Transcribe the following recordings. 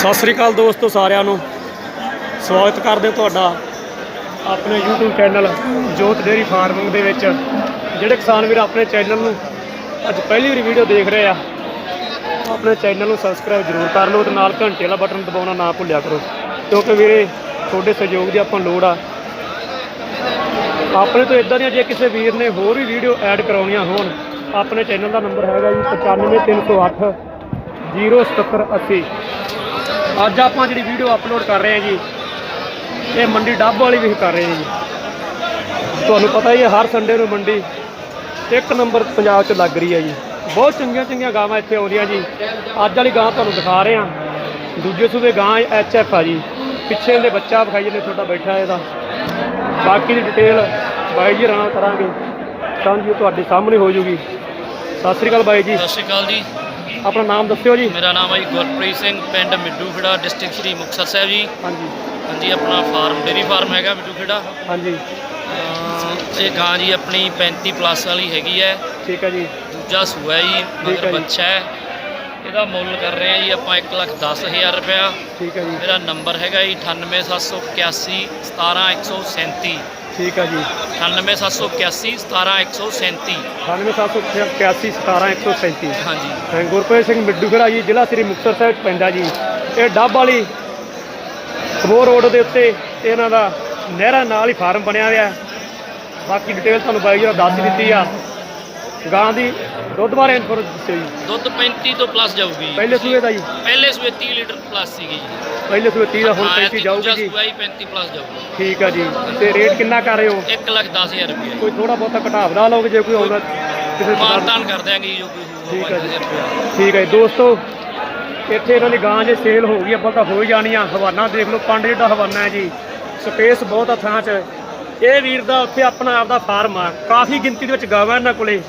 ਸਤਿ ਸ੍ਰੀ ਅਕਾਲ ਦੋਸਤੋ ਸਾਰਿਆਂ ਨੂੰ। ਸਵਾਗਤ ਕਰਦੇ ਹਾਂ ਤੁਹਾਡਾ ਆਪਣੇ YouTube channel Jot dairy farming ਦੇ ਵਿੱਚ। ਜਿਹੜੇ ਕਿਸਾਨ ਵੀਰ ਆਪਣੇ ਚੈਨਲ ਨੂੰ ਅੱਜ ਪਹਿਲੀ ਵਾਰੀ ਵੀਡੀਓ ਦੇਖ ਰਹੇ ਆ, ਆਪਣੇ ਚੈਨਲ ਨੂੰ ਸਬਸਕ੍ਰਾਈਬ ਜ਼ਰੂਰ ਕਰ ਲਓ ਤੇ ਨਾਲ ਘੰਟੇ ਵਾਲਾ ਬਟਨ ਦਬਾਉਣਾ ਨਾ ਭੁੱਲਿਆ ਕਰੋ। ਕਿਉਂਕਿ ਵੀਰੇ, ਤੁਹਾਡੇ ਸਹਿਯੋਗ ਦੀ ਆਪਾਂ ਲੋੜ ਆ। ਆਪਣੇ ਤੋਂ ਇਦਾਂ ਦੀਆਂ ਜੇ ਕਿਸੇ ਵੀਰ ਨੇ ਹੋਰ ਵੀ ਵੀਡੀਓ ਐਡ ਕਰਾਉਣੀਆਂ ਹੋਣ, ਆਪਣੇ ਚੈਨਲ ਦਾ ਨੰਬਰ ਹੈਗਾ ਜੀ 95308 07780 ਅੱਜ ਆਪਾਂ ਜਿਹੜੀ ਵੀਡੀਓ ਅਪਲੋਡ ਕਰ ਰਹੇ ਹਾਂ ਜੀ, ਇਹ ਮੰਡੀ ਡੱਬ ਵਾਲੀ ਵੀ ਕਰ ਰਹੇ ਹਾਂ ਜੀ। ਤੁਹਾਨੂੰ ਪਤਾ ਹੀ ਹੈ, ਹਰ ਸੰਡੇ ਨੂੰ ਮੰਡੀ ਇੱਕ ਨੰਬਰ ਪੰਜਾਬ 'ਚ ਲੱਗ ਰਹੀ ਹੈ ਜੀ। ਬਹੁਤ ਚੰਗੀਆਂ ਚੰਗੀਆਂ ਗਾਵਾਂ ਇੱਥੇ ਆਉਂਦੀਆਂ ਜੀ। ਅੱਜ ਵਾਲੀ ਗਾਂ ਤੁਹਾਨੂੰ ਦਿਖਾ ਰਹੇ ਹਾਂ। ਦੂਜੇ ਸੂਬੇ ਗਾਂ ਐਚ ਐਫ ਆ ਜੀ। ਪਿੱਛੇ ਦੇ ਬੱਚਾ ਵਿਖਾਈ ਜਾਂਦੇ, ਤੁਹਾਡਾ ਬੈਠਾ ਇਹਦਾ। ਬਾਕੀ ਦੀ ਡਿਟੇਲ ਬਾਈ ਜੀ ਨਾਲ ਕਰਾਂਗੇ। ਤਾਂ ਜੀ ਉਹ ਤੁਹਾਡੇ ਸਾਹਮਣੇ ਹੋ ਜੂਗੀ। ਸਤਿ ਸ੍ਰੀ ਅਕਾਲ ਬਾਈ ਜੀ। ਸਤਿ ਸ਼੍ਰੀ ਅਕਾਲ ਜੀ। ਆਪਣਾ ਨਾਮ ਦੱਸਿਓ ਜੀ। ਮੇਰਾ ਨਾਮ ਹੈ ਜੀ ਗੁਰਪ੍ਰੀਤ ਸਿੰਘ ਪਿੰਡ ਮਿੱਡੂ ਖੇੜਾ ਡਿਸਟ੍ਰਿਕਟ ਸ਼੍ਰੀ ਮੁਕਤਸਰ ਸਾਹਿਬ ਜੀ। ਹਾਂਜੀ। ਹਾਂਜੀ ਆਪਣਾ ਫਾਰਮ ਡੇਰੀ ਫਾਰਮ ਹੈਗਾ ਮਿੱਡੂ ਖੇੜਾ ਹਾਂਜੀ। ਅਹ ਇਹ ਗਾਂ ਜੀ ਆਪਣੀ 35 ਪਲੱਸ ਵਾਲੀ ਹੈਗੀ ਹੈ। ਠੀਕ ਹੈ ਜੀ। ਦੂਜਾ ਸੂਆ ਹੈ ਜੀ ਠੀਕ ਹੈ ਮਗਰ ਜੀ। ਬੱਚਾ ਹੈ। ਇਹਦਾ ਮੁੱਲ ਕਰ ਰਹੇ ਆ ਜੀ ਆਪਾਂ 1 ਲੱਖ 10000 ਰੁਪਇਆ। ਠੀਕ ਹੈ ਜੀ। ਮੇਰਾ ਨੰਬਰ ਹੈਗਾ ਜੀ 98781 17137 ਠੀਕ ਹੈ ਜੀ। 98781 17137 98781 17137 ਹਾਂਜੀ। ਗੁਰਪ੍ਰੀਤ ਸਿੰਘ ਮਿੱਡੂ ਖੜਾ ਜੀ ਜ਼ਿਲ੍ਹਾ ਸ੍ਰੀ ਮੁਕਤਸਰ ਸਾਹਿਬ ਪੈਂਦਾ ਜੀ। ਇਹ ਡੱਬ ਵਾਲੀ ਖਬੋਰ ਰੋਡ ਦੇ ਉੱਤੇ ਇਹਨਾਂ ਦਾ ਨਹਿਰਾਂ ਨਾਲ ਹੀ ਫਾਰਮ ਬਣਿਆ ਹੋਇਆ। ਬਾਕੀ ਡਿਟੇਲ ਤੁਹਾਨੂੰ ਬਾਈ ਜੀ ਦੱਸ ਦਿੱਤੀ ਆ। ਗਾਂ ਦੀ ਦੁੱਧ ਬਾਰੇ ਇਨਫੋਰਮੇਸ਼ਨ ਦੱਸਿਓ ਜੀ। ਦੁੱਧ 35 ਤੋਂ ਪਲੱਸ ਜਾਊਗੀ। ਪਹਿਲੇ ਸੂਏ ਦਾ ਜੀ। ਪਹਿਲੇ ਸੂਏ 30 ਲੀਟਰ ਪਲੱਸ ਸੀਗੀ ਜੀ। ਪਹਿਲੇ ਸੂਏ 30 ਦਾ ਹੁਣ ਹਾਂ, 35 ਐਤਕੀ ਜਾਊਗੀ ਜੀ। ਸੂਆ ਹੀ 35 ਪਲੱਸ ਜਾਊਗਾ। ਠੀਕ ਆ ਜੀ। ਤੇ ਰੇਟ ਕਿੰਨਾ ਕਰ ਰਹੇ ਹੋ? 1 ਲੱਖ 10000 ਰੁਪਏ ਕੋਈ ਥੋੜਾ ਬਹੁਤਾ ਘਟਾ ਵਧਾ ਲਓਗੇ ਜੇ ਕੋਈ ਆਉਂਦਾ ਕਿਸੇ ਮਾਨਤਾਨ ਕਰ ਦਿਆਂਗੇ ਜੀ ਕੋਈ ਠੀਕ ਹੈ ਜੀ। 5000 ਰੁਪਏ ਠੀਕ ਹੈ ਜੀ। ਦੋਸਤੋ ਇੱਥੇ ਇਹਨਾਂ ਦੀ ਗਾਂ ਜੇ ਸੇਲ ਹੋ ਗਈ ਆਪਾਂ ਤਾਂ ਹੋ ਹੀ ਜਾਣੀ ਆ ਹਵਾਨਾ ਦੇਖ ਲਓ ਪੰਡ ਜਿਹੜਾ ਹਵਾਨਾ ਹੈ ਜੀ ਸਪੇਸ ਬਹੁਤ ਆ ਥਾਂ 'ਚ। ਇਹ ਵੀਰ ਦਾ ਉੱਥੇ ਆਪਣਾ ਆਪਦਾ ਫਾਰਮ ਆ। ਕਾਫੀ ਗਿਣਤੀ ਦੇ ਵਿੱਚ ਗਾਵਾਂ ਇਹਨਾਂ ਕੋਲੇ।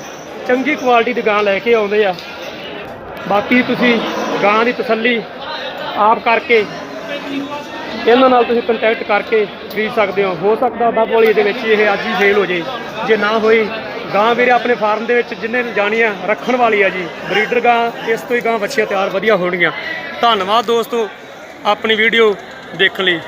ਚੰਗੀ ਕੁਆਲਿਟੀ ਦੀ ਗਾਂ ਲੈ ਕੇ ਆਉਂਦੇ ਆ। ਬਾਕੀ ਤੁਸੀਂ ਗਾਂ ਦੀ ਤਸੱਲੀ ਆਪ ਕਰਕੇ, ਇਹਨਾਂ ਨਾਲ ਤੁਸੀਂ ਕੰਟੈਕਟ ਕਰਕੇ ਖਰੀਦ ਸਕਦੇ ਹੋ। ਹੋ ਸਕਦਾ ਡੱਬਵਾਲੀ ਦੇ ਵਿੱਚ ਇਹ ਅੱਜ ਹੀ ਸੇਲ ਹੋ ਜੇ। ਜੇ ਨਾ ਹੋਈ, ਗਾਂ ਵੀਰੇ ਆਪਣੇ ਫਾਰਮ ਦੇ ਵਿੱਚ ਜਿੰਨੇ ਜਾਣੀ ਆ ਰੱਖਣ ਵਾਲੀ ਆ ਜੀ ਬਰੀਡਰ ਗਾਂ, ਇਸ ਤੋਂ ਹੀ ਗਾਂ ਬੱਚੀਆਂ ਤਿਆਰ ਵਧੀਆ ਹੋਣਗੀਆਂ। ਧੰਨਵਾਦ ਦੋਸਤੋ, ਆਪਣੀ ਵੀਡੀਓ ਦੇਖਣ ਲਈ।